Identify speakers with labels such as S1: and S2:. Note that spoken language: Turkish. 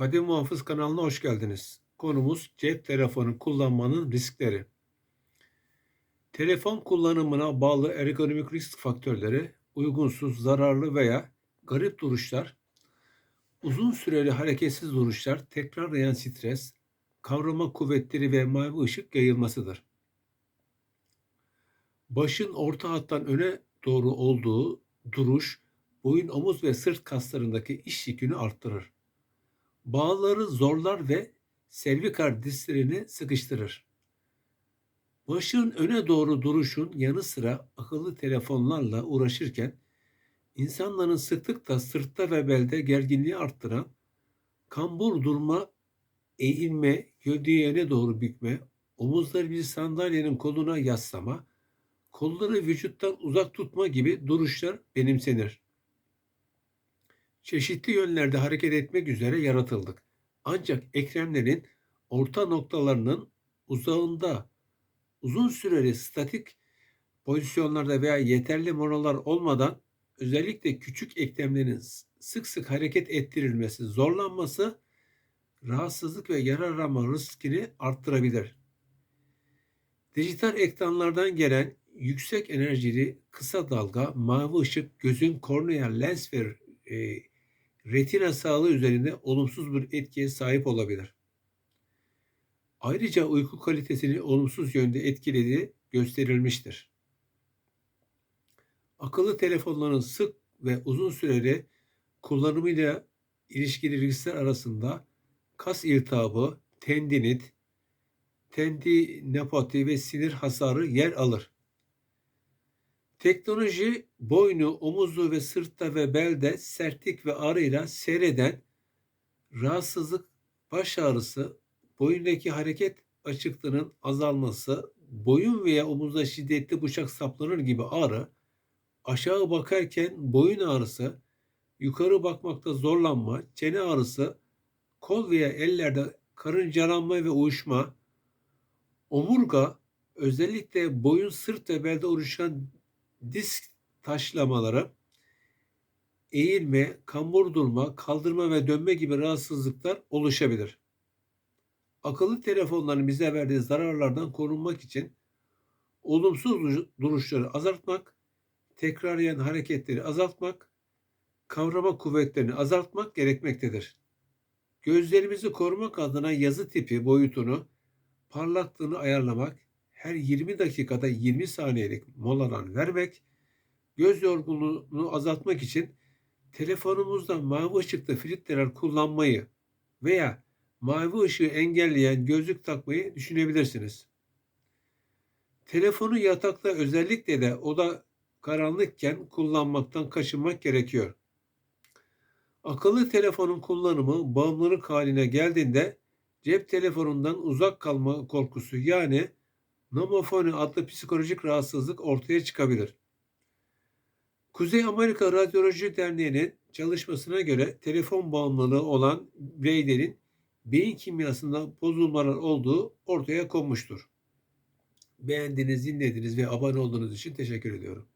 S1: Kadim Muhafız kanalına hoş geldiniz. Konumuz cep telefonu kullanmanın riskleri. Telefon kullanımına bağlı ergonomik risk faktörleri, uygunsuz, zararlı veya garip duruşlar, uzun süreli hareketsiz duruşlar, tekrarlayan stres, kavrama kuvvetleri ve mavi ışık yayılmasıdır. Başın orta hattan öne doğru olduğu duruş, boyun, omuz ve sırt kaslarındaki iş yükünü arttırır. Bağları zorlar ve servikal disklerini sıkıştırır. Başın öne doğru duruşun yanı sıra akıllı telefonlarla uğraşırken insanların sıklıkla sırtta ve belde gerginliği arttıran kambur durma, eğilme, gövdeyi öne doğru bükme, omuzları bir sandalyenin koluna yaslama, kolları vücuttan uzak tutma gibi duruşlar benimsenir. Çeşitli yönlerde hareket etmek üzere yaratıldık. Ancak eklemlerin orta noktalarının uzağında uzun süreli statik pozisyonlarda veya yeterli molalar olmadan özellikle küçük eklemlerin sık sık hareket ettirilmesi, zorlanması rahatsızlık ve yarar arama riskini arttırabilir. Dijital ekranlardan gelen yüksek enerjili kısa dalga, mavi ışık gözün kornea lens ve e, retina sağlığı üzerinde olumsuz bir etkiye sahip olabilir. Ayrıca uyku kalitesini olumsuz yönde etkilediği gösterilmiştir. Akıllı telefonların sık ve uzun süreli kullanımıyla ilişkili riskler arasında kas iltihabı, tendinit, tendinopati ve sinir hasarı yer alır. Teknoloji boynu, omuzu ve sırtta ve belde sertlik ve ağrıyla seyreden rahatsızlık, baş ağrısı, boyundaki hareket açıklığının azalması, boyun veya omuzda şiddetli bıçak saplanır gibi ağrı, aşağı bakarken boyun ağrısı, yukarı bakmakta zorlanma, çene ağrısı, kol veya ellerde karıncalanma ve uyuşma, omurga, özellikle boyun, sırt ve belde oluşan disk taşlamaları, eğilme, kambur durma, kaldırma ve dönme gibi rahatsızlıklar oluşabilir. Akıllı telefonların bize verdiği zararlardan korunmak için olumsuz duruşları azaltmak, tekrarlayan hareketleri azaltmak, kavrama kuvvetlerini azaltmak gerekmektedir. Gözlerimizi korumak adına yazı tipi boyutunu, parlaklığını ayarlamak, her 20 dakikada 20 saniyelik molalar vermek, göz yorgunluğunu azaltmak için telefonumuzda mavi ışıklı filtreler kullanmayı veya mavi ışığı engelleyen gözlük takmayı düşünebilirsiniz. Telefonu yatakta özellikle de oda karanlıkken kullanmaktan kaçınmak gerekiyor. Akıllı telefonun kullanımı bağımlılık haline geldiğinde cep telefonundan uzak kalma korkusu yani nomofoni adlı psikolojik rahatsızlık ortaya çıkabilir. Kuzey Amerika Radyoloji Derneği'nin çalışmasına göre telefon bağımlılığı olan bireylerin beyin kimyasında bozulmalar olduğu ortaya konmuştur. Beğendiğiniz, dinlediğiniz ve abone olduğunuz için teşekkür ediyorum.